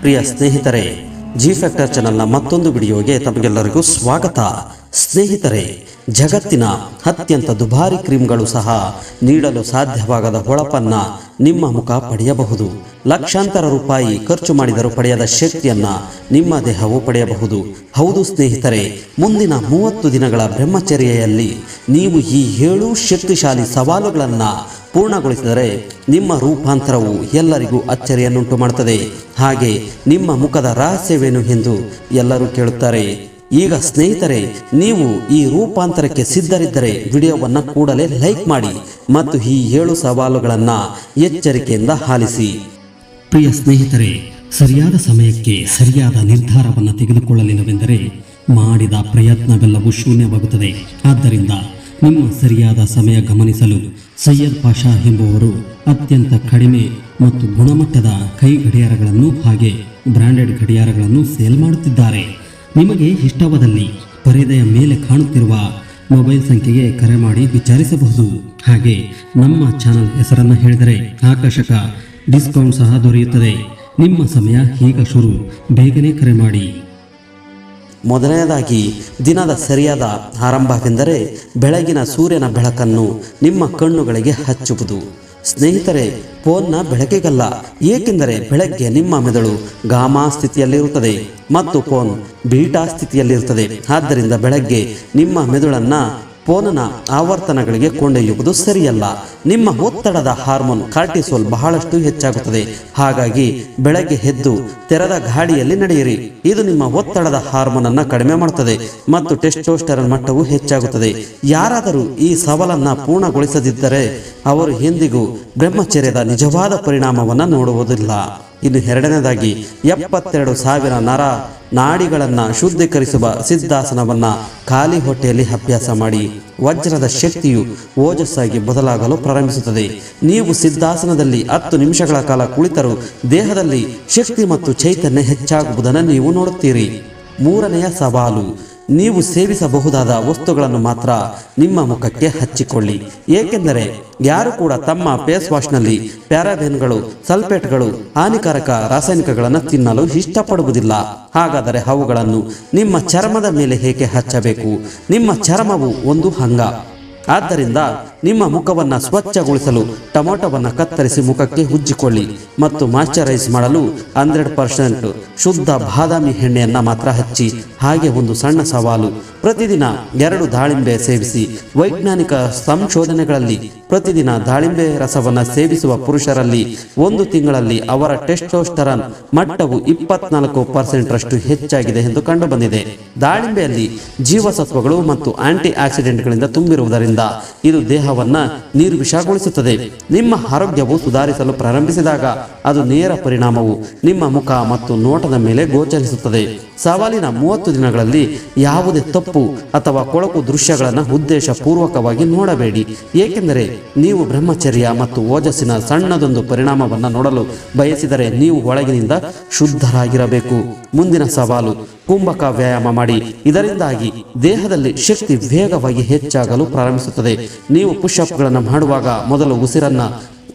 ಪ್ರಿಯ ಸ್ನೇಹಿತರೆ G factor ಚಾನೆಲ್ನ ಮತ್ತೊಂದು ವಿಡಿಯೋಗೆ ತಮಗೆಲ್ಲರಿಗೂ ಸ್ವಾಗತ. ಸ್ನೇಹಿತರೆ, ಜಗತ್ತಿನ ಅತ್ಯಂತ ದುಬಾರಿ ಕ್ರೀಮ್ಗಳು ಸಹ ನೀಡಲು ಸಾಧ್ಯವಾಗದ ಹೊಳಪನ್ನ ನಿಮ್ಮ ಮುಖ ಪಡೆಯಬಹುದು. ಲಕ್ಷಾಂತರ ರೂಪಾಯಿ ಖರ್ಚು ಮಾಡಿದರೂ ಪಡೆಯದ ಶಕ್ತಿಯನ್ನ ನಿಮ್ಮ ದೇಹವು ಪಡೆಯಬಹುದು. ಹೌದು ಸ್ನೇಹಿತರೆ, ಮುಂದಿನ ಮೂವತ್ತು ದಿನಗಳ ಬ್ರಹ್ಮಚರ್ಯೆಯಲ್ಲಿ ನೀವು ಈ ಏಳು ಶಕ್ತಿಶಾಲಿ ಸವಾಲುಗಳನ್ನು ಪೂರ್ಣಗೊಳಿಸಿದರೆ ನಿಮ್ಮ ರೂಪಾಂತರವು ಎಲ್ಲರಿಗೂ ಅಚ್ಚರಿಯನ್ನುಂಟು ಮಾಡುತ್ತದೆ ಹಾಗೆ ನಿಮ್ಮ ಮುಖದ ರಹಸ್ಯವೇನು ಎಂದು ಎಲ್ಲರೂ ಕೇಳುತ್ತಾರೆ. ಈಗ ಸ್ನೇಹಿತರೆ, ನೀವು ಈ ರೂಪಾಂತರಕ್ಕೆ ಸಿದ್ಧರಿದ್ದರೆ ವಿಡಿಯೋವನ್ನು ಕೂಡಲೇ ಲೈಕ್ ಮಾಡಿ ಮತ್ತು ಈ ಏಳು ಸವಾಲುಗಳನ್ನು ಎಚ್ಚರಿಕೆಯಿಂದ ಆಲಿಸಿ. ಪ್ರಿಯ ಸ್ನೇಹಿತರೆ, ಸರಿಯಾದ ಸಮಯಕ್ಕೆ ಸರಿಯಾದ ನಿರ್ಧಾರವನ್ನು ತೆಗೆದುಕೊಳ್ಳಲಿಲ್ಲವೆಂದರೆ ಮಾಡಿದ ಪ್ರಯತ್ನವೆಲ್ಲವೂ ಶೂನ್ಯವಾಗುತ್ತದೆ. ಆದ್ದರಿಂದ ನಿಮ್ಮ ಸರಿಯಾದ ಸಮಯ ಗಮನಿಸಲು ಸೈಯದ್ ಪಾಷಾ ಎಂಬುವರು ಅತ್ಯಂತ ಕಡಿಮೆ ಮತ್ತು ಗುಣಮಟ್ಟದ ಕೈ ಗಡಿಯಾರಗಳನ್ನು ಹಾಗೆ ಬ್ರಾಂಡೆಡ್ ಗಡಿಯಾರಗಳನ್ನು ಸೇಲ್ ಮಾಡುತ್ತಿದ್ದಾರೆ. ನಿಮಗೆ ಇಷ್ಟವಾದಲ್ಲಿ ಪರದೆಯ ಮೇಲೆ ಕಾಣುತ್ತಿರುವ ಮೊಬೈಲ್ ಸಂಖ್ಯೆಗೆ ಕರೆ ಮಾಡಿ ವಿಚಾರಿಸಬಹುದು. ಹಾಗೆ ನಮ್ಮ ಚಾನಲ್ ಹೆಸರನ್ನು ಹೇಳಿದರೆ ಆಕರ್ಷಕ ಡಿಸ್ಕೌಂಟ್ ಸಹ ದೊರೆಯುತ್ತದೆ. ನಿಮ್ಮ ಸಮಯ ಈಗ ಶುರು. ಬೇಗನೆ ಕರೆ ಮಾಡಿ. ಮೊದಲನೆಯದಾಗಿ, ದಿನದ ಸರಿಯಾದ ಆರಂಭವೆಂದರೆ ಬೆಳಗಿನ ಸೂರ್ಯನ ಬೆಳಕನ್ನು ನಿಮ್ಮ ಕಣ್ಣುಗಳಿಗೆ ಹಚ್ಚುವುದು. ಸ್ನೇಹಿತರೆ, ಫೋನ್ನ ಬೆಳಕಿಗಲ್ಲ, ಏಕೆಂದರೆ ಬೆಳಗ್ಗೆ ನಿಮ್ಮ ಮೆದುಳು ಗಾಮಾ ಸ್ಥಿತಿಯಲ್ಲಿರುತ್ತದೆ ಮತ್ತು ಫೋನ್ ಬೀಟಾ ಸ್ಥಿತಿಯಲ್ಲಿರುತ್ತದೆ. ಆದ್ದರಿಂದ ಬೆಳಗ್ಗೆ ನಿಮ್ಮ ಮೆದುಳನ್ನ ಫೋನ್ನ ಆವರ್ತನಗಳಿಗೆ ಕೊಂಡೊಯ್ಯುವುದು ಸರಿಯಲ್ಲ. ನಿಮ್ಮ ಒತ್ತಡದ ಹಾರ್ಮೋನ್ ಕಾರ್ಟಿಸೋಲ್ ಬಹಳಷ್ಟು ಹೆಚ್ಚಾಗುತ್ತದೆ. ಹಾಗಾಗಿ ಬೆಳಗ್ಗೆ ಎದ್ದು ತೆರೆದ ಗಾಡಿಯಲ್ಲಿ ನಡೆಯಿರಿ. ಇದು ನಿಮ್ಮ ಒತ್ತಡದ ಹಾರ್ಮೋನ್ ಅನ್ನ ಕಡಿಮೆ ಮಾಡುತ್ತದೆ ಮತ್ತು ಟೆಸ್ಟೋಸ್ಟರನ್ ಮಟ್ಟವು ಹೆಚ್ಚಾಗುತ್ತದೆ. ಯಾರಾದರೂ ಈ ಸವಾಲನ್ನ ಪೂರ್ಣಗೊಳಿಸದಿದ್ದರೆ ಅವರು ಎಂದಿಗೂ ಬ್ರಹ್ಮಚರ್ಯದ ನಿಜವಾದ ಪರಿಣಾಮವನ್ನು ನೋಡುವುದಿಲ್ಲ. ಇನ್ನು ಎರಡನೇದಾಗಿ ಎಪ್ಪತ್ತೆರಡು ಸಾವಿರ ನರ ನಾಡಿಗಳನ್ನು ಶುದ್ಧೀಕರಿಸುವ ಸಿದ್ಧಾಸನವನ್ನು ಖಾಲಿ ಹೊಟ್ಟೆಯಲ್ಲಿ ಅಭ್ಯಾಸ ಮಾಡಿ ವಜ್ರದ ಶಕ್ತಿಯು ಓಜಸ್ಸಾಗಿ ಬದಲಾಗಲು ಪ್ರಾರಂಭಿಸುತ್ತದೆ. ನೀವು ಸಿದ್ಧಾಸನದಲ್ಲಿ ಹತ್ತು ನಿಮಿಷಗಳ ಕಾಲ ಕುಳಿತರೂ ದೇಹದಲ್ಲಿ ಶಕ್ತಿ ಮತ್ತು ಚೈತನ್ಯ ಹೆಚ್ಚಾಗುವುದನ್ನು ನೀವು ನೋಡುತ್ತೀರಿ. ಮೂರನೆಯ ಸವಾಲು ನೀವು ಸೇವಿಸಬಹುದಾದ ವಸ್ತುಗಳನ್ನು ಮಾತ್ರ ನಿಮ್ಮ ಮುಖಕ್ಕೆ ಹಚ್ಚಿಕೊಳ್ಳಿ. ಏಕೆಂದರೆ ಯಾರು ಕೂಡ ತಮ್ಮ ಫೇಸ್ ವಾಶ್ನಲ್ಲಿ ಪ್ಯಾರಾಬೆನ್ಗಳು ಸಲ್ಫೇಟ್ಗಳು ಹಾನಿಕಾರಕ ರಾಸಾಯನಿಕಗಳನ್ನು ತಿನ್ನಲು ಇಷ್ಟಪಡುವುದಿಲ್ಲ. ಹಾಗಾದರೆ ಅವುಗಳನ್ನು ನಿಮ್ಮ ಚರ್ಮದ ಮೇಲೆ ಹೇಗೆ ಹಚ್ಚಬೇಕು? ನಿಮ್ಮ ಚರ್ಮವು ಒಂದು ಅಂಗ. ಆದ್ದರಿಂದ ನಿಮ್ಮ ಮುಖವನ್ನು ಸ್ವಚ್ಛಗೊಳಿಸಲು ಟೊಮೊಟೊವನ್ನು ಕತ್ತರಿಸಿ ಮುಖಕ್ಕೆ ಉಜ್ಜಿಕೊಳ್ಳಿ ಮತ್ತು ಮಾಯ್ಚರೈಸ್ ಮಾಡಲು ಹಂಡ್ರೆಡ್ ಪರ್ಸೆಂಟ್ ಶುದ್ಧ ಬಾದಾಮಿ ಎಣ್ಣೆಯನ್ನು ಮಾತ್ರ ಹಚ್ಚಿ, ಹಾಗೆ ಒಂದು ಸಣ್ಣ ಸವಾಲು. ಪ್ರತಿದಿನ ಎರಡು ದಾಳಿಂಬೆ ಸೇವಿಸಿ ವೈಜ್ಞಾನಿಕ ಸಂಶೋಧನೆಗಳಲ್ಲಿ ಪ್ರತಿದಿನ ದಾಳಿಂಬೆ ರಸವನ್ನು ಸೇವಿಸುವ ಪುರುಷರಲ್ಲಿ ಒಂದು ತಿಂಗಳಲ್ಲಿ ಅವರ ಟೆಸ್ಟೋಸ್ಟರನ್ ಮಟ್ಟವು ಇಪ್ಪತ್ನಾಲ್ಕು ಪರ್ಸೆಂಟ್ ರಷ್ಟು ಹೆಚ್ಚಾಗಿದೆ ಎಂದು ಕಂಡುಬಂದಿದೆ. ದಾಳಿಂಬೆಯಲ್ಲಿ ಜೀವಸತ್ವಗಳು ಮತ್ತು ಆಂಟಿ ಆಕ್ಸಿಡೆಂಟ್ಗಳಿಂದ ತುಂಬಿರುವುದರಿಂದ ಇದು ದೇಹವನ್ನ ನಿರ್ವಿಷಗೊಳಿಸುತ್ತದೆ. ನಿಮ್ಮ ಆರೋಗ್ಯವು ಸುಧಾರಿಸಲು ಪ್ರಾರಂಭಿಸಿದಾಗ ಅದು ನೇರ ಪರಿಣಾಮವು ನಿಮ್ಮ ಮುಖ ಮತ್ತು ನೋಟದ ಮೇಲೆ ಗೋಚರಿಸುತ್ತದೆ. ಸವಾಲಿನ ಮೂವತ್ತು ದಿನಗಳಲ್ಲಿ ಯಾವುದೇ ತಪ್ಪು ಅಥವಾ ಕೊಳಕು ದೃಶ್ಯಗಳನ್ನು ಉದ್ದೇಶಪೂರ್ವಕವಾಗಿ ನೋಡಬೇಡಿ. ಏಕೆಂದರೆ ನೀವು ಬ್ರಹ್ಮಚರ್ಯ ಮತ್ತು ಓಜಸ್ಸಿನ ಸಣ್ಣದೊಂದು ಪರಿಣಾಮವನ್ನು ನೋಡಲು ಬಯಸಿದರೆ ನೀವು ಒಳಗಿನಿಂದ ಶುದ್ಧರಾಗಿರಬೇಕು. ಮುಂದಿನ ಸವಾಲು, ಕುಂಭಕ ವ್ಯಾಯಾಮ ಮಾಡಿ. ಇದರಿಂದಾಗಿ ದೇಹದಲ್ಲಿ ಶಕ್ತಿ ವೇಗವಾಗಿ ಹೆಚ್ಚಾಗಲು ಪ್ರಾರಂಭಿಸುತ್ತದೆ. ನೀವು ಪುಷಪ್ಗಳನ್ನು ಮಾಡುವಾಗ ಮೊದಲು ಉಸಿರನ್ನ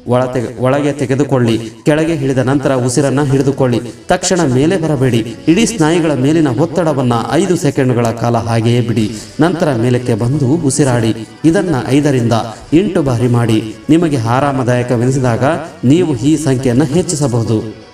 ಒಳ ಒಳಗೆ ತೆಗೆದುಕೊಳ್ಳಿ. ಕೆಳಗೆ ಹಿಡಿದ ನಂತರ ಉಸಿರನ್ನ ಹಿಡಿದುಕೊಳ್ಳಿ. ತಕ್ಷಣ ಮೇಲೆ ಬರಬೇಡಿ. ಇಡೀ ಸ್ನಾಯುಗಳ ಮೇಲಿನ ಒತ್ತಡವನ್ನ ಐದು ಸೆಕೆಂಡ್ಗಳ ಕಾಲ ಹಾಗೆಯೇ ಬಿಡಿ. ನಂತರ ಮೇಲಕ್ಕೆ ಬಂದು ಉಸಿರಾಡಿ. ಇದನ್ನ ಐದರಿಂದ ಎಂಟು ಬಾರಿ ಮಾಡಿ. ನಿಮಗೆ ಆರಾಮದಾಯಕವೆನಿಸಿದಾಗ ನೀವು ಈ ಸಂಖ್ಯೆಯನ್ನು ಹೆಚ್ಚಿಸಬಹುದು.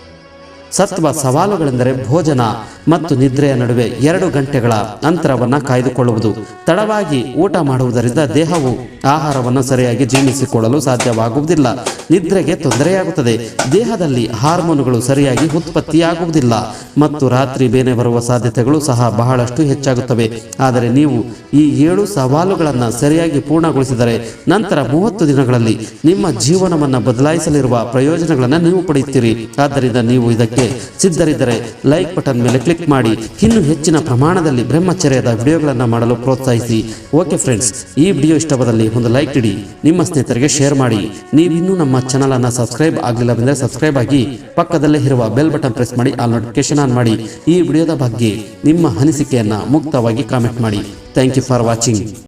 ಸತ್ವ ಸವಾಲುಗಳೆಂದರೆ ಭೋಜನ ಮತ್ತು ನಿದ್ರೆಯ ನಡುವೆ ಎರಡು ಗಂಟೆಗಳ ಅಂತರವನ್ನು ಕಾಯ್ದುಕೊಳ್ಳುವುದು. ತಡವಾಗಿ ಊಟ ಮಾಡುವುದರಿಂದ ದೇಹವು ಆಹಾರವನ್ನು ಸರಿಯಾಗಿ ಜೀರ್ಣಿಸಿಕೊಳ್ಳಲು ಸಾಧ್ಯವಾಗುವುದಿಲ್ಲ. ನಿದ್ರೆಗೆ ತೊಂದರೆಯಾಗುತ್ತದೆ. ದೇಹದಲ್ಲಿ ಹಾರ್ಮೋನುಗಳು ಸರಿಯಾಗಿ ಉತ್ಪತ್ತಿಯಾಗುವುದಿಲ್ಲ. ಮತ್ತು ರಾತ್ರಿ ಬೇನೆ ಬರುವ ಸಾಧ್ಯತೆಗಳು ಸಹ ಬಹಳಷ್ಟು ಹೆಚ್ಚಾಗುತ್ತವೆ. ಆದರೆ ನೀವು ಈ ಏಳು ಸವಾಲುಗಳನ್ನು ಸರಿಯಾಗಿ ಪೂರ್ಣಗೊಳಿಸಿದರೆ ನಂತರ ಮೂವತ್ತು ದಿನಗಳಲ್ಲಿ ನಿಮ್ಮ ಜೀವನವನ್ನು ಬದಲಾಯಿಸಲಿರುವ ಪ್ರಯೋಜನಗಳನ್ನು ನೀವು ಪಡೆಯುತ್ತೀರಿ. ಆದ್ದರಿಂದ ನೀವು ಇದಕ್ಕೆ ಸಿದ್ಧರಿದ್ದರೆ ಲೈಕ್ ಬಟನ್ ಮೇಲೆ ಕ್ಲಿಕ್ ಮಾಡಿ. ಇನ್ನೂ ಹೆಚ್ಚಿನ ಪ್ರಮಾಣದಲ್ಲಿ ಬ್ರಹ್ಮಚರ್ಯದ ವಿಡಿಯೋಗಳನ್ನು ಮಾಡಲು ಪ್ರೋತ್ಸಾಹಿಸಿ. ಓಕೆ ಫ್ರೆಂಡ್ಸ್, ಈ ವಿಡಿಯೋ ಇಷ್ಟವಾದಲ್ಲಿ ಒಂದು ಲೈಕ್ ಇಡಿ. ನಿಮ್ಮ ಸ್ನೇಹಿತರಿಗೆ ಶೇರ್ ಮಾಡಿ. ನೀವಿನ್ನೂ ನಮ್ಮ ಚಾನಲ್ ಅನ್ನು ಸಬ್ಸ್ಕ್ರೈಬ್ ಆಗಲಿಲ್ಲವೆಂದರೆ ಸಬ್ಸ್ಕ್ರೈಬ್ ಆಗಿ ಪಕ್ಕದಲ್ಲೇ ಇರುವ ಬೆಲ್ ಬಟನ್ ಪ್ರೆಸ್ ಮಾಡಿ ಆಲ್ ನೋಟಿಫಿಕೇಶನ್ ಆನ್ ಮಾಡಿ. ಈ ವಿಡಿಯೋದ ಬಗ್ಗೆ ನಿಮ್ಮ ಅನಿಸಿಕೆಯನ್ನು ಮುಕ್ತವಾಗಿ ಕಾಮೆಂಟ್ ಮಾಡಿ. Thank you for watching